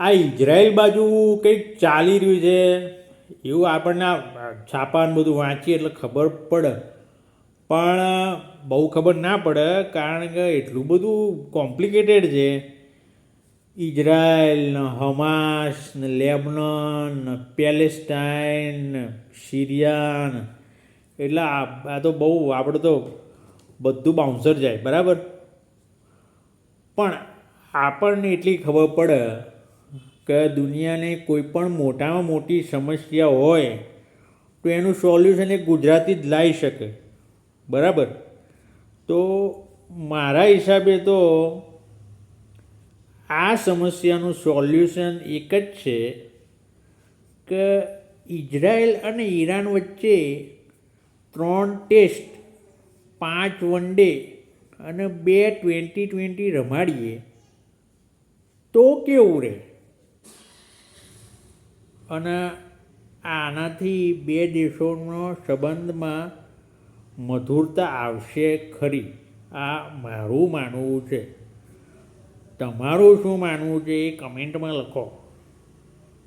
આ ઇઝરાયલ બાજુ કંઈક ચાલી રહ્યું છે. એવું આપણને છાપાને બધું વાંચીએ એટલે ખબર પડે. પણ બહુ ખબર ના પડે કારણ કે એટલું બધું કોમ્પ્લિકેટેડ છે. ઇઝરાયલ ને હમાસ, ને લેબનન, ને પેલેસ્ટાઇન, ને સિરિયા એટલે આ તો બહુ, આપણે તો બધું બાઉન્સર જાય, બરાબર? પણ આપણને એટલી ખબર પડે કે દુનિયાની કોઈ પણ મોટામાં મોટી સમસ્યા હોય, તો એનું સોલ્યુશન એ ગુજરાતી જ લાવી શકે. બરાબર? તો મારા હિસાબે તો આ સમસ્યાનું સોલ્યુશન એક જ છે કે ઇઝરાયલ અને ઈરાન વચ્ચે ત્રણ ટેસ્ટ, પાંચ વન ડે અને બે ટ્વેન્ટી ટ્વેન્ટી રમાડીએ. તો કેવું રહે? અને આનાથી બે દેશોનો સંબંધમાં મધુરતા આવશે ખરી. આ મારું માનવું છે. તમારું શું માનવું છે એ કમેન્ટમાં લખો.